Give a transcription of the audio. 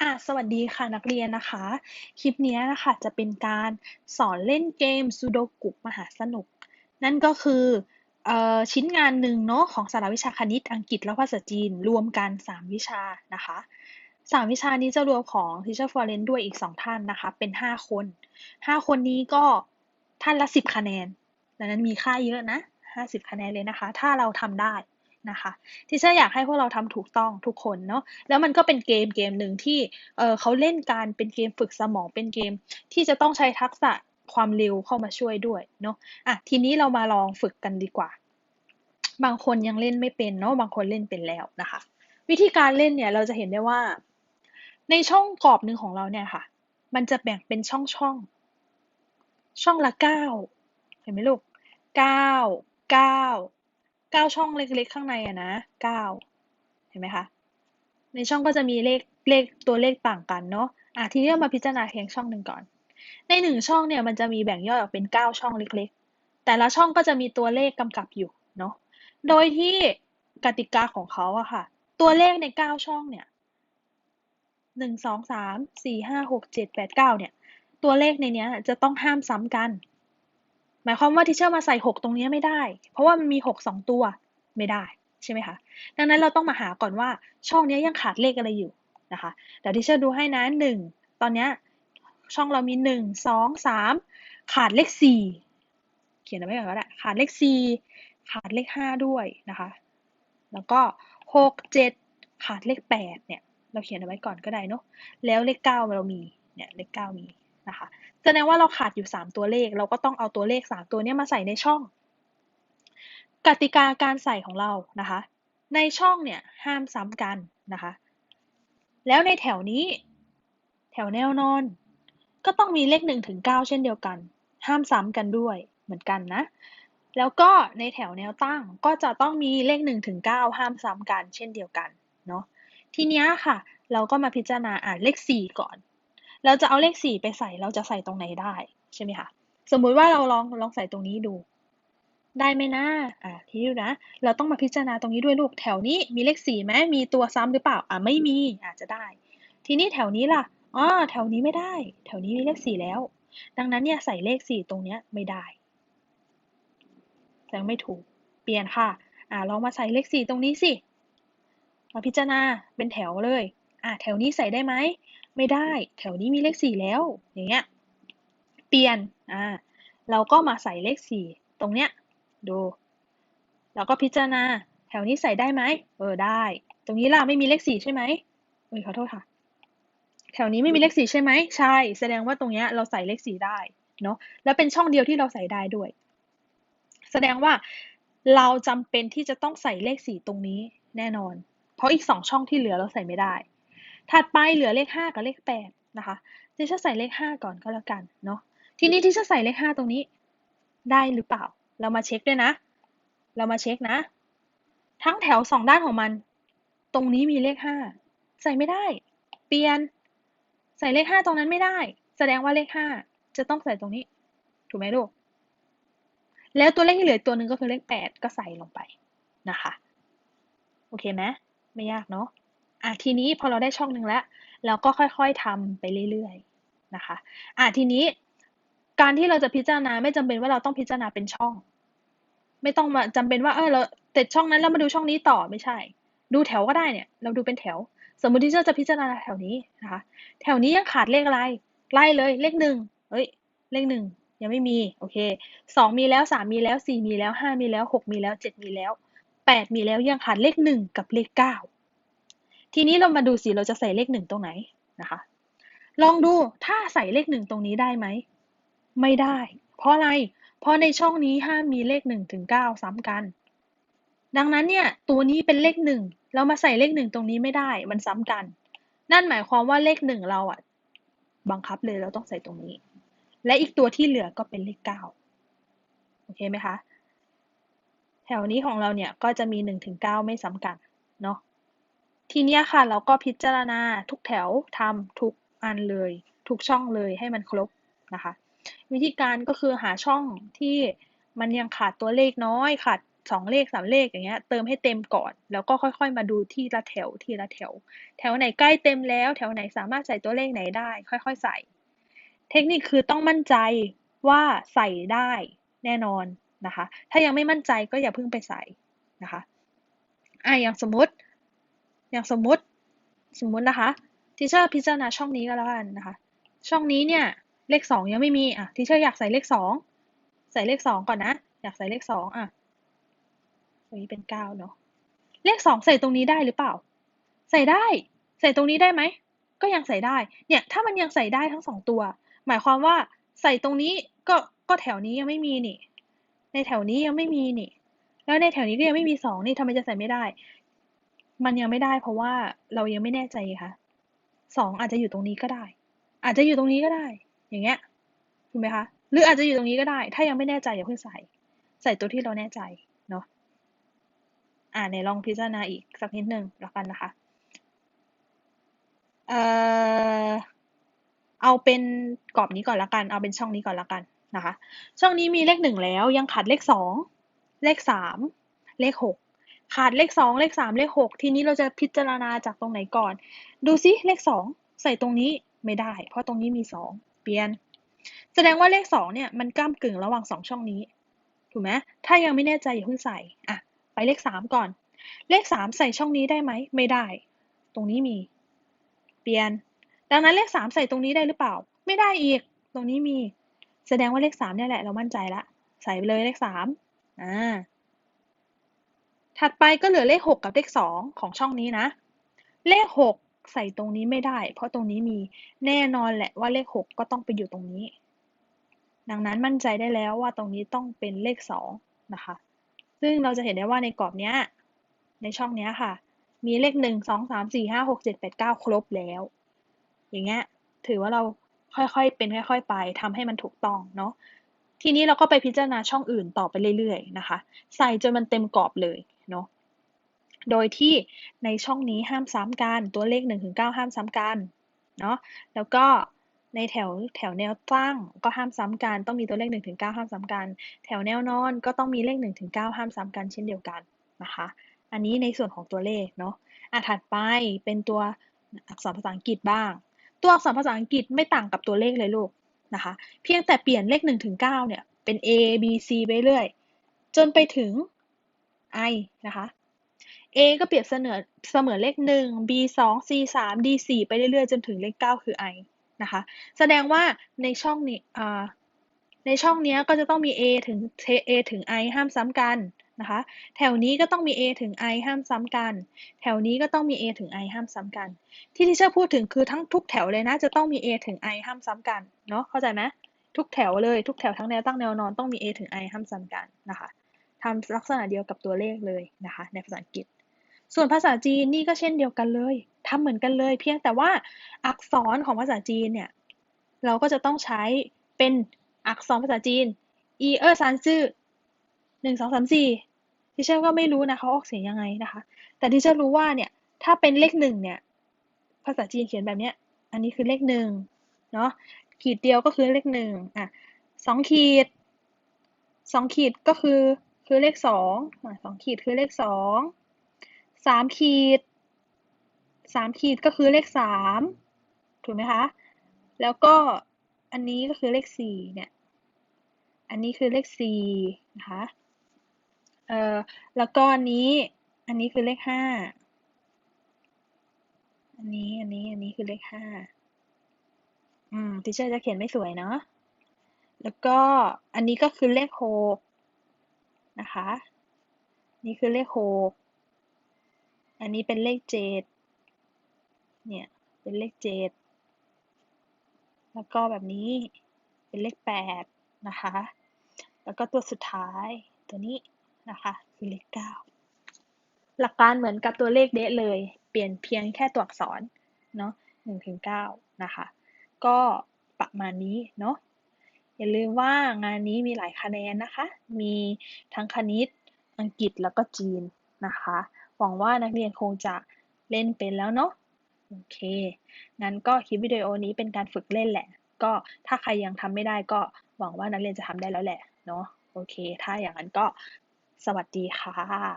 อะสวัสดีค่ะนักเรียนนะคะ คลิปนี้นะคะจะเป็นการสอนเล่นเกมซูโดกุมหาสนุก นั่นก็คือออชิ้นงานหนึ่งเนาะของสารวิชาคณิตอังกฤษและภาษาจีนรวมกัน 3 วิชานะคะสามวิชานี้จะรวมของ Teacher f o r e n ด้วยอีก 2 ท่านนะคะ เป็น 5 คน 5 คนนี้ก็ท่านละ 10 คะแนนดังนั้นมีค่าเยอะนะ 50 คะแนนเลยนะคะ ถ้าเราทำได้ นะคะที่เชื่ออยากให้พวกเราทำถูกต้องทุกคนเนาะแล้วมันก็เป็นเกมเกมหนึ่งที่เออเขาเล่นการเป็นเกมฝึกสมองเป็นเกม ที่จะต้องใช้ทักษะความเร็วเข้ามาช่วยด้วยเนาะอะทีนี้เรามาลองฝึกกันดีกว่า บางคนยังเล่นไม่เป็นเนาะบางคนเล่นเป็นแล้วนะคะ วิธีการเล่นเนี่ยเราจะเห็นได้ว่า ในช่องกรอบหนึ่งของเราเนี่ยค่ะ มันจะแบ่งเป็นช่องช่องช่องละเก้าเห็นไหมลูกเก้าเก้า เก้าช่องเล็กๆข้างในอะนะเก้าเห็นไหมคะ ในช่องก็จะมีเลขเลขตัวเลขต่างกันเนาะอะทีนี้เรามาพิจารณาเพียงช่องหนึ่งก่อน ในหนึ่งช่องเนี่ยมันจะมีแบ่งย่อยออกเป็นเก้าช่องเล็กๆ แต่ละช่องก็จะมีตัวเลขกำกับอยู่เนาะ โดยที่กติกาของเขาอะค่ะ ตัวเลขในเก้าช่องเนี่ยหนึ่งสองสามสี่ห้าหกเจ็ดแปดเก้าเนี่ย ตัวเลขในนี้จะต้องห้ามซ้ำกัน หมายความว่าที่เชื่อมาใส่หกตรงนี้ไม่ได้ เพราะว่ามันมีหกสองตัวไม่ได้ใช่ไหมคะ ดังนั้นเราต้องมาหาก่อนว่าช่องนี้ยังขาดเลขอะไรอยู่นะคะเดี๋ยวที่เชื่อดูให้นะหนึ่งตอนนี้ช่องเรามีหนึ่งสองสามขาดเลขสี่เขียนเอาไว้ก่อนก็ได้ขาดเลขสี่ขาดเลขห้าด้วยนะคะ แล้วก็หกเจ็ดขาดเลขแปดเนี่ย เราเขียนเอาไว้ก่อนก็ได้เนาะแล้วเลขเก้าเรามีเนี่ยเลขเก้ามี นะคะแสดงว่าเราขาดอยู่ 3 ตัวเลข เราก็ต้องเอาตัวเลข 3 ตัวนี้มาใส่ในช่อง กติกาการใส่ของเรานะคะ ในช่องเนี่ยห้ามซ้ำกันนะคะ แล้วในแถวนี้ แถวแนวนอน ก็ต้องมีเลข1ถึง9เช่นเดียวกัน ห้ามซ้ำกันด้วยเหมือนกันนะ แล้วก็ในแถวแนวตั้งก็จะต้องมีเลข1ถึง9ห้ามซ้ำกัน เช่นเดียวกันเนาะทีนี้ค่ะ เราก็มาพิจารณาอ่านเลข 4 ก่อน เราจะเอาเลขสี่ไปใส่เราจะใส่ตรงไหนได้ใช่ไหมคะสมมุติว่าเราลองลองใส่ตรงนี้ดู ได้ไหมนะอ่าทีนี้นะ เราต้องมาพิจารณาตรงนี้ด้วยลูกแถวนี้มีเลขสี่ไหมมีตัวซ้ำหรือเปล่าอ่าไม่มีอาจจะได้ ทีนี้แถวนี้ล่ะอ๋อแถวนี้ไม่ได้ แถวนี้มีเลขสี่แล้ว ดังนั้นเนี่ยใส่เลขสี่ตรงเนี้ยไม่ได้ยังไม่ถูกเปลี่ยนค่ะอ่าลองมาใส่เลขสี่ตรงนี้สิมาพิจารณาเป็นแถวเลยอ่าแถวนี้ใส่ได้ไหม ไม่ได้ แถวนี้มีเลขสี่แล้ว อย่างเงี้ย เปลี่ยน อ่า เราก็มาใส่เลขสี่ตรงเนี้ย ดู แล้วก็พิจารณา แถวนี้ใส่ได้ไหม เออ ได้ ตรงนี้ล่ะไม่มีเลขสี่ใช่ไหมเออขอโทษค่ะ แถวนี้ไม่มีเลขสี่ใช่ไหม ใช่ แสดงว่าตรงเนี้ยเราใส่เลขสี่ได้ เนาะ แล้วเป็นช่องเดียวที่เราใส่ได้ด้วย แสดงว่าเราจำเป็นที่จะต้องใส่เลขสี่ตรงนี้แน่นอน เพราะอีกสองช่องที่เหลือเราใส่ไม่ได้ ถัดไปเหลือเลข 5 กับเลข 8 นะคะทิชจะใส่เลข 5 ก่อนก็แล้วกันเนาะทีนี้ทิชจะใส่เลข 5 ตรงนี้ ได้หรือเปล่า เรามาเช็คด้วยนะ เรามาเช็คนะ ทั้งแถวสองด้านของมัน ตรงนี้มีเลข 5 ใส่ไม่ได้ เปลี่ยน ใส่เลข 5 ตรงนั้นไม่ได้ แสดงว่าเลข 5 จะต้องใส่ตรงนี้ ถูกไหมลูกแล้วตัวเลขที่เหลือตัวหนึ่งก็คือเลข 8 ก็ใส่ลงไปนะคะ โอเคไหมไม่ยากเนาะ อะทีนี้พอเราได้ช่องหนึ่งแล้วเราก็ค่อยๆทำไปเรื่อยๆนะคะอะทีนี้การที่เราจะพิจารณาไม่จำเป็นว่าเราต้องพิจารณาเป็นช่อง ไม่ต้องมาจำเป็นว่าเออเราเสร็จช่องนั้นแล้วมาดูช่องนี้ต่อไม่ใช่ ดูแถวก็ได้เนี่ย เราดูเป็นแถว สมมติที่เราจะพิจารณาแถวนี้นะคะแถวนี้ยังขาดเลขอะไรไล่เลยเลขหนึ่งเอ้ยเลขหนึ่งยังไม่มีโอเคสองมีแล้วสามมีแล้วสี่มีแล้วห้ามีแล้วหกมีแล้วเจ็ดมีแล้วแปดมีแล้วยังขาดเลขหนึ่งกับเลขเก้า ทีนี้เรามาดูสิเราจะใส่เลขหนึ่งตรงไหนนะคะ ลองดูถ้าใส่เลขหนึ่งตรงนี้ได้ไหม ไม่ได้ เพราะอะไร เพราะในช่องนี้ห้ามมีเลขหนึ่งถึงเก้าซ้ำกัน ดังนั้นเนี่ยตัวนี้เป็นเลขหนึ่งเรามาใส่เลขหนึ่งตรงนี้ไม่ได้ มันซ้ำกัน นั่นหมายความว่าเลขหนึ่งเราอะบังคับเลยเราต้องใส่ตรงนี้ และอีกตัวที่เหลือก็เป็นเลขเก้าโอเคไหมคะ แถวนี้ของเราเนี่ยก็จะมีหนึ่งถึงเก้าไม่ซ้ำกันเนาะ ทีนี้ค่ะ เราก็พิจารณาทุกแถวทำทุกอันเลย ทุกช่องเลยให้มันครบนะคะ วิธีการก็คือหาช่องที่มันยังขาดตัวเลขน้อยขาดสองเลขสามเลขอย่างเงี้ยเติมให้เต็มก่อน แล้วก็ค่อยๆ มาดูที่ละแถวทีละแถว แถวไหนใกล้เต็มแล้ว แถวไหนสามารถใส่ตัวเลขไหนได้ ค่อยๆ ใส่ เทคนิคคือต้องมั่นใจว่าใส่ได้แน่นอนนะคะ ถ้ายังไม่มั่นใจก็อย่าเพิ่งไปใส่นะคะอะอย่างสมมติ อย่างสมมติสมมตินะคะทีเชอร์พิจารณาช่องนี้ก็แล้วกันนะคะ ช่องนี้เนี่ยเลขสองยังไม่มีอะทีเชอร์อยากใส่เลขสองใส่เลขสองก่อนนะ อยากใส่เลขสองอะตรงนี้เป็นเก้าเนาะเลขสองใส่ตรงนี้ได้หรือเปล่า ใส่ได้ ใส่ตรงนี้ได้ไหม ก็ยังใส่ได้ เนี่ยถ้ามันยังใส่ได้ทั้งสองตัว หมายความว่าใส่ตรงนี้ก็ก็แถวนี้ยังไม่มีนี่ ในแถวนี้ยังไม่มีนี่ แล้วในแถวนี้ก็ยังไม่มีสองนี่ทำไมจะใส่ไม่ได้ มันยังไม่ได้เพราะว่าเรายังไม่แน่ใจค่ะสองอาจจะอยู่ตรงนี้ก็ได้ อาจจะอยู่ตรงนี้ก็ได้ อย่างเงี้ยถูกไหมคะหรืออาจจะอยู่ตรงนี้ก็ได้ ถ้ายังไม่แน่ใจอย่าเพิ่งใส่ ใส่ตัวที่เราแน่ใจเนาะอ่าในลองพิจารณาอีกสักนิดหนึ่งแล้วกันนะคะเอ่อเอาเป็นกรอบนี้ก่อนละกัน เอาเป็นช่องนี้ก่อนละกันนะคะ ช่องนี้มีเลขหนึ่งแล้วยังขาดเลขสองเลขสามเลขหก ขาดเลขสองเลขสามเลขหกทีนี้เราจะพิจารณาจากตรงไหนก่อน ดูซิเลขสองใส่ตรงนี้ไม่ได้ เพราะตรงนี้มีสองเปลี่ยน แสดงว่าเลขสองเนี่ยมันก้ามกึ่งระหว่างสองช่องนี้ถูกไหมถ้ายังไม่แน่ใจอย่าเพิ่งใส่อะไปเลขสามก่อน เลขสามใส่ช่องนี้ได้ไหมไม่ได้ ตรงนี้มี เปลี่ยน ดังนั้นเลขสามใส่ตรงนี้ได้หรือเปล่า ไม่ได้อีก ตรงนี้มี แสดงว่าเลขสามเนี่ยแหละเรามั่นใจละใส่ไปเลยเลขสามอ่า ถัดไปก็เหลือเลขหกกับเลขสองของช่องนี้นะ เลขหกใส่ตรงนี้ไม่ได้ เพราะตรงนี้มีแน่นอนแหละว่าเลขหกก็ต้องไปอยู่ตรงนี้ ดังนั้นมั่นใจได้แล้วว่าตรงนี้ต้องเป็นเลขสองนะคะ ซึ่งเราจะเห็นได้ว่าในกรอบเนี้ยในช่องเนี้ยค่ะ มีเลขหนึ่งสองสามสี่ห้าหกเจ็ดแปดเก้าครบแล้ว อย่างเงี้ยถือว่าเราค่อยๆเป็นค่อย ๆ ไปทำให้มันถูกต้องเนาะทีนี้เราก็ไปพิจารณาช่องอื่นต่อไปเรื่อยๆนะคะ ใส่จนมันเต็มกรอบเลย เนาะโดยที่ในช่องนี้ห้ามซ้ำกันตัวเลข1ถึง9ห้ามซ้ำกันเนาะแล้วก็ในแถวแถวแนวตั้งก็ห้ามซ้ำกันต้องมีตัวเลข1ถึง9ห้ามซ้ำกัน แถวแนวนอนก็ต้องมีเลข1ถึง9ห้ามซ้ำกันเช่นเดียวกันนะคะอันนี้ในส่วนของตัวเลขเนาะอะถัดไปเป็นตัวอักษรภาษาอังกฤษบ้าง ตัวอักษรภาษาอังกฤษไม่ต่างกับตัวเลขเลยลูกนะคะ เพียงแต่เปลี่ยนเลข1ถึง9เนี่ยเป็น A B C ไปเรื่อย จนไปถึง I นะคะ A ก็เปรียบเสมือนเสมือนเลข 1 B 2 C 3 D 4ไปเรื่อยๆ จนถึงเลข 9 คือ I นะคะ แสดงว่าในช่องนี้อ่าในช่องนี้ก็จะต้องมี A ถึง A ถึง I ห้ามซ้ำกันนะคะ แถวนี้ก็ต้องมี A ถึง I ห้ามซ้ำกัน แถวนี้ก็ต้องมี A ถึง I ห้ามซ้ำกัน ที่ที่เชอร์พูดถึงคือทั้งทุกแถวเลยนะจะต้องมี A ถึง I ห้ามซ้ำกันเนาะเข้าใจไหมทุกแถวเลยทุกแถวทั้งแนวตั้งแนวนอนต้องมี A ถึง I ห้ามซ้ำกันนะคะ ทำลักษณะเดียวกับตัวเลขเลยนะคะ ในภาษาอังกฤษ ส่วนภาษาจีนนี่ก็เช่นเดียวกันเลยทำเหมือนกันเลย เพียงแต่ว่าอักษรของภาษาจีนเนี่ยเราก็จะต้องใช้เป็นอักษรภาษาจีนอีเออร์ซานซื่อหนึ่งสองสามสี่ที่เชื่อก็ไม่รู้นะเขาออกเสียงยังไงนะคะ แต่ที่เชื่อรู้ว่าเนี่ยถ้าเป็นเลขหนึ่งเนี่ยภาษาจีนเขียนแบบเนี้ย อันนี้คือเลขหนึ่งเนาะขีดเดียวก็คือเลขหนึ่งอะสองขีดสองขีดก็คือ คือเลขสองสองขีดคือเลขสองสามขีดสามขีดก็คือเลขสามถูกไหมคะ แล้วก็อันนี้ก็คือเลขสี่เนี่ย อันนี้คือเลขสี่นะคะ เอ่อ แล้วก็อันนี้ อันนี้คือเลขห้า อันนี้ อันนี้ อันนี้คือเลขห้า อืมทิเชอร์จะเขียนไม่สวยเนาะ แล้วก็อันนี้ก็คือเลขหก นะคะ นี่คือเลขหกอันนี้เป็นเลขเจ็ดเนี่ยเป็นเลขเจ็ดแล้วก็แบบนี้เป็นเลขแปดนะคะ แล้วก็ตัวสุดท้ายตัวนี้นะคะคือเลขเก้าหลักการเหมือนกับตัวเลขเดะเลย เปลี่ยนเพียงแค่ตัวอักษรเนาะหนึ่งถึงเก้านะคะ ก็ประมาณนี้เนาะ อย่าลืมว่างานนี้มีหลายคะแนนนะคะ มีทั้งคณิต อังกฤษแล้วก็จีนนะคะ หวังว่านักเรียนคงจะเล่นเป็นแล้วเนาะ โอเค งั้นก็คลิปวิดีโอนี้เป็นการฝึกเล่นแหละ ก็ถ้าใครยังทำไม่ได้ก็หวังว่านักเรียนจะทำได้แล้วแหละเนาะ โอเค ถ้าอย่างนั้นก็สวัสดีค่ะ